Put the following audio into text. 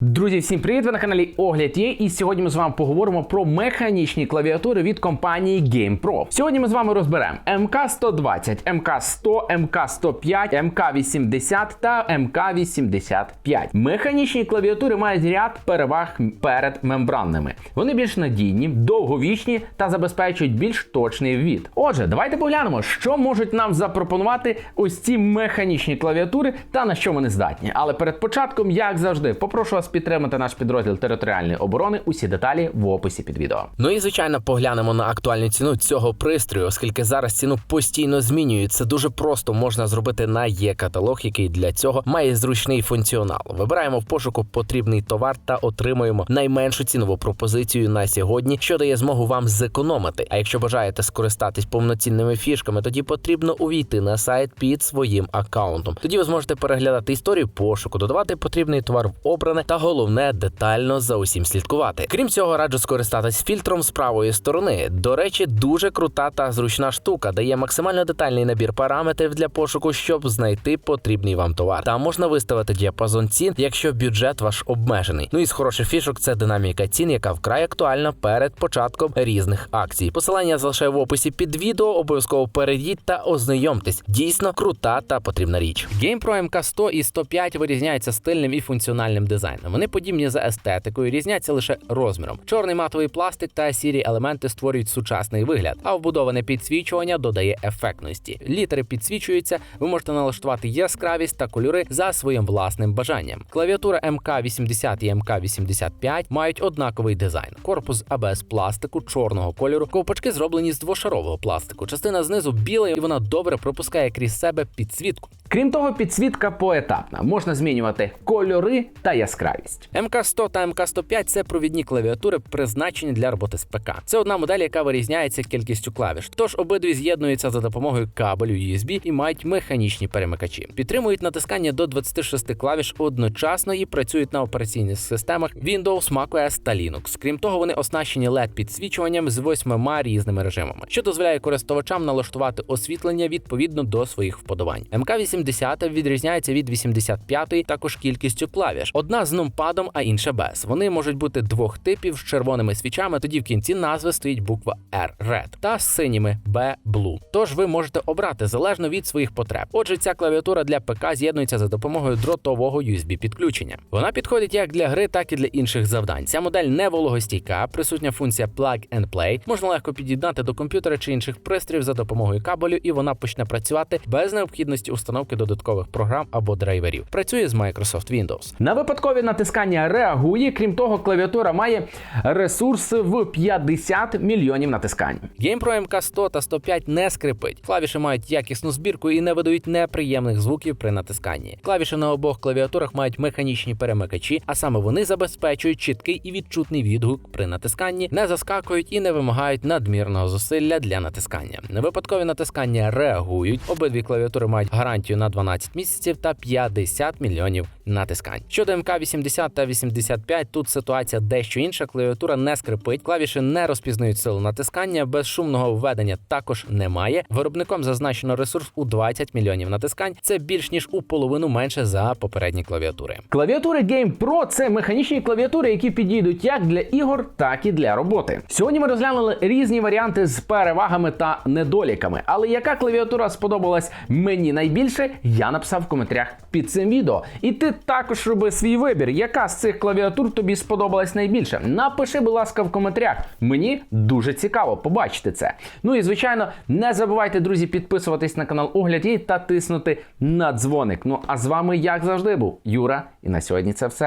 Друзі, всім привіт! Ви на каналі Огляд є. І сьогодні ми з вами поговоримо про механічні клавіатури від компанії GamePro. Сьогодні ми з вами розберемо МК120, МК100, МК105, МК80 та МК85. Механічні клавіатури мають ряд переваг перед мембранними. Вони більш надійні, довговічні та забезпечують більш точний ввід. Отже, давайте поглянемо, що можуть нам запропонувати ось ці механічні клавіатури та на що вони здатні. Але перед початком, як завжди, попрошу вас підтримати наш підрозділ територіальної оборони. Усі деталі в описі під відео. Ну і звичайно поглянемо на актуальну ціну цього пристрою, оскільки зараз ціну постійно змінюють. Це дуже просто можна зробити на є-каталог, який для цього має зручний функціонал. Вибираємо в пошуку потрібний товар та отримуємо найменшу цінову пропозицію на сьогодні, що дає змогу вам зекономити. А якщо бажаєте скористатись повноцінними фішками, тоді потрібно увійти на сайт під своїм аккаунтом. Тоді ви зможете переглядати історію пошуку, додавати потрібний товар в обране та головне детально за усім слідкувати. Крім цього, раджу скористатись фільтром з правої сторони. До речі, дуже крута та зручна штука, дає максимально детальний набір параметрів для пошуку, щоб знайти потрібний вам товар. Там можна виставити діапазон цін, якщо бюджет ваш обмежений. Ну і з хороших фішок це динаміка цін, яка вкрай актуальна перед початком різних акцій. Посилання залишаю в описі під відео. Обов'язково перейдіть та ознайомтесь. Дійсно крута та потрібна річ. GamePro MK100 і 105 вирізняються стильним і функціональним дизайном. Вони подібні за естетикою, різняться лише розміром. Чорний матовий пластик та сірі елементи створюють сучасний вигляд, а вбудоване підсвічування додає ефектності. Літери підсвічуються, ви можете налаштувати яскравість та кольори за своїм власним бажанням. Клавіатура МК80 і МК85 мають однаковий дизайн. Корпус АБС пластику чорного кольору. Ковпачки зроблені з двошарового пластику. Частина знизу біла, і вона добре пропускає крізь себе підсвітку. Крім того, підсвітка поетапна. Можна змінювати кольори та яскравість. МК100 та МК105 це провідні клавіатури, призначені для роботи з ПК. Це одна модель, яка вирізняється кількістю клавіш. Тож обидві з'єднуються за допомогою кабелю USB і мають механічні перемикачі. Підтримують натискання до 26 клавіш одночасно і працюють на операційних системах Windows, macOS та Linux. Крім того, вони оснащені led підсвічуванням з восьмима різними режимами, що дозволяє користувачам налаштувати освітлення відповідно до своїх вподобань. МК80 відрізняється від 85 також кількістю клавіш. Одна з нумпадом, а інша без. Вони можуть бути двох типів з червоними свічами. Тоді в кінці назви стоїть буква R Red та з синіми B Blue. Тож ви можете обрати залежно від своїх потреб. Отже, ця клавіатура для ПК з'єднується за допомогою дротового USB підключення. Вона підходить як для гри, так і для інших завдань. Ця модель не вологостійка, присутня функція Plug and Play. Можна легко під'єднати до комп'ютера чи інших пристроїв за допомогою кабелю, і вона почне працювати без необхідності установки додаткових програм або драйверів. Працює з Microsoft Windows. На випадкові натискання реагує. Крім того, клавіатура має ресурс в 50 мільйонів натискань. GamePro MK100 та 105 не скрипить. Клавіші мають якісну збірку і не видають неприємних звуків при натисканні. Клавіші на обох клавіатурах мають механічні перемикачі, а саме вони забезпечують чіткий і відчутний відгук при натисканні, не заскакують і не вимагають надмірного зусилля для натискання. Невипадкові натискання реагують. Обидві клавіатури мають гарантію на 12 місяців та 50 мільйонів натискань. Щодо МК80 та 85, тут ситуація дещо інша. Клавіатура не скрипить, клавіші не розпізнають силу натискання, безшумного введення також немає. Виробником зазначено ресурс у 20 мільйонів натискань. Це більш ніж у половину менше за попередні клавіатури. Клавіатури Game Pro – це механічні клавіатури, які підійдуть як для ігор, так і для роботи. Сьогодні ми розглянули різні варіанти з перевагами та недоліками. Але яка клавіатура сподобалась мені найбільше, я написав в коментарях під цим відео. І ти також роби свій вибір, яка з цих клавіатур тобі сподобалась найбільше. Напиши, будь ласка, в коментарях. Мені дуже цікаво побачити це. Ну і звичайно, не забувайте, друзі, підписуватись на канал Огляд Є та тиснути на дзвоник. Ну а з вами, як завжди, був Юра. І на сьогодні це все.